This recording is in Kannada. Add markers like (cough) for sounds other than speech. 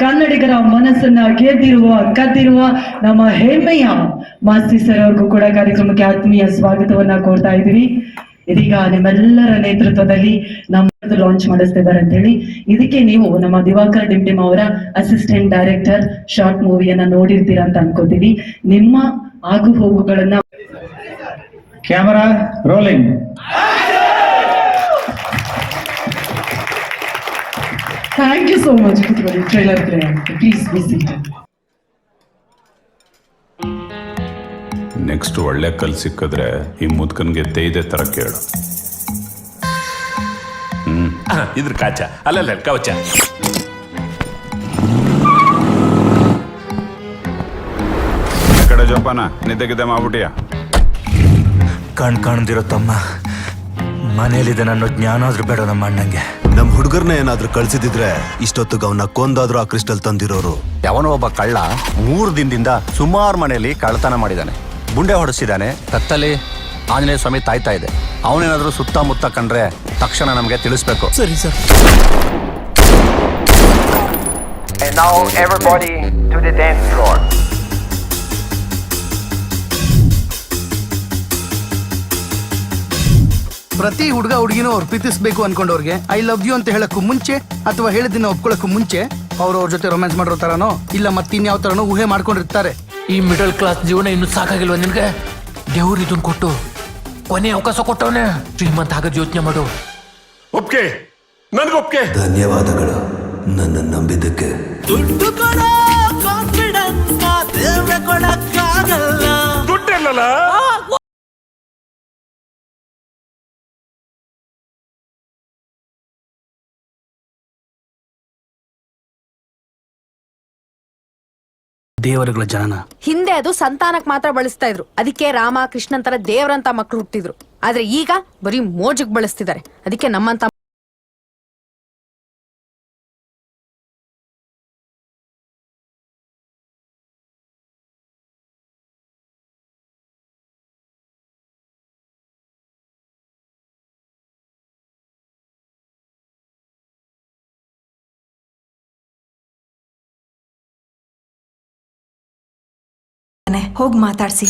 ಕನ್ನಡಿಗರ ಮನಸ್ಸನ್ನ ಗೆದ್ದಿರುವ, ಕದ್ದಿರುವ ನಮ್ಮ ಹೆಮ್ಮೆಯ ಮಾಸ್ತಿ ಸರ್ ಅವ್ರಿಗೂ ಕೂಡ ಕಾರ್ಯಕ್ರಮಕ್ಕೆ ಆತ್ಮೀಯ ಸ್ವಾಗತವನ್ನ ಕೋರ್ತಾ ಇದ್ದೀವಿ. ಇದೀಗ ನಿಮ್ಮೆಲ್ಲರ ನೇತೃತ್ವದಲ್ಲಿ ನಮ್ಮ ಲಾಂಚ್ ಮಾಡಿಸ್ತಿದ್ದಾರೆ ಅಂತ ಹೇಳಿ ಇದಕ್ಕೆ ನೀವು ನಮ್ಮ ದಿವಾಕರ್ ಡಿಮ್ಡಿಮ್ ಅವರ ಅಸಿಸ್ಟೆಂಟ್ ಡೈರೆಕ್ಟರ್ ಶಾರ್ಟ್ ಮೂವಿಯನ್ನ ನೋಡಿರ್ತೀರಾ ಅಂತ ಅನ್ಕೋತೀವಿ. ನಿಮ್ಮ ಆಗು ಹೋಗುಗಳನ್ನ camera rolling thank you so much for trailer play ಆಗುತ್ತೆ ಪ್ಲೀಸ್ ಬಿ seated. ನೆಕ್ಸ್ಟ್ ಒಳ್ಳೆ ಕಲ್ ಸಿಕ್ಕಿದ್ರೆ ಈ ಮುದ್ಕನ್ಗೆ ತೈದೆ ತರ ಕೇಳು. (coughs) ಇದ್ರ ಕಾಚ. ಅಲ್ಲಲ್ಲ ಕವಚ. ಕಡೆ ಜೋಪಾನ ನಿದ್ದೆಗಿದ್ದೆ ಮಾಡ್ಬಿಟ್ಟಿಯ? ಕಣ್ ಕಾಣ್ದಿರೋ ತಮ್ಮ ಮನೇಲಿದೆ ನನ್ನ ಜ್ಞಾನ ಆದ್ರೂ ಬೇಡ ನಮ್ಮ ಅಣ್ಣಂಗೆ. ನಮ್ ಹುಡುಗರ್ನ ಏನಾದ್ರೂ ಕಳ್ಸಿದಿದ್ರೆ ಇಷ್ಟೊತ್ತಿಗೆ ಅವನ್ನ ಕೊಂದಾದ್ರೂ ಆ ಕ್ರಿಸ್ಟಲ್ ತಂದಿರೋರು. ಯಾವನೋ ಒಬ್ಬ ಕಳ್ಳ ಮೂರು ದಿನದಿಂದ ಸುಮಾರು ಮನೆಯಲ್ಲಿ ಕಳ್ಳತನ ಮಾಡಿದಾನೆ. ಗುಂಡೆ ಹೊಡೆಸಿದಾನೆ. ತತ್ತಲ್ಲಿ ಆಂಜನೇಯ ಸ್ವಾಮಿ ತಾಯ್ತಾ ಇದೆ. ಅವನೇನಾದ್ರೂ ಸುತ್ತಮುತ್ತ ಕಂಡ್ರೆ ತಕ್ಷಣ ನಮಗೆ ತಿಳಿಸ್ಬೇಕು. ಸರಿ sir. And now everybody to the dance floor. ಪ್ರತಿ ಹುಡುಗ ಹುಡುಗಿನೂ ಅವ್ರು ಪ್ರೀತಿಸ್ಬೇಕು ಅನ್ಕೊಂಡವ್ರಿಗೆ ಐ ಲವ್ ಯು ಅಂತ ಹೇಳಕ್ಕೂ ಮುಂಚೆ ಅಥವಾ ಹೇಳಿದಿನ ಒಪ್ಕೊಳ್ಳಕ್ಕೂ ಮುಂಚೆ ಅವ್ರು ಅವ್ರ ಜೊತೆ ರೊಮ್ಯಾನ್ಸ್ ಮಾಡಿರೋ ತರನೋ ಇಲ್ಲ ಮತ್ತಿನ್ಯಾವ ತರನೋ ಊಹೆ ಮಾಡ್ಕೊಂಡಿರ್ತಾರೆ. ಈ ಮಿಡಲ್ ಕ್ಲಾಸ್ ಜೀವನ ಇನ್ನು ಸಾಕಾಗಿಲ್ವ ನಿನ್ಗೆ? ದೇವ್ರು ಇದನ್ ಕೊಟ್ಟು ಕೊನೆ ಅವಕಾಶ ಕೊಟ್ಟವನೆ. ಶ್ರೀಮಂತ ಆಗದ್ ಯೋಚನೆ ಮಾಡು. ಒಪ್ಕೆ ನನ್ಗೊಪ್ಕೆ ಧನ್ಯವಾದಗಳು ನನ್ನ ನಂಬಿದ್ದಕ್ಕೆ. ದುಡ್ಡಿಲ್ಲಲ್ಲ ದೇವರುಗಳ ಜನನ. ಹಿಂದೆ ಅದು ಸಂತಾನಕ್ ಮಾತ್ರ ಬಳಸ್ತಾ ಇದ್ರು. ಅದಕ್ಕೆ ರಾಮ ಕೃಷ್ಣಂತರ ದೇವರಂತ ಮಕ್ಕಳು ಹುಟ್ಟಿದ್ರು. ಆದ್ರೆ ಈಗ ಬರೀ ಮೋಜಕ್ ಬಳಸ್ತಿದ್ದಾರೆ. ಅದಕ್ಕೆ ನಮ್ಮಂತ ಹೋಗ್ ಮಾತಾಡ್ಸಿ.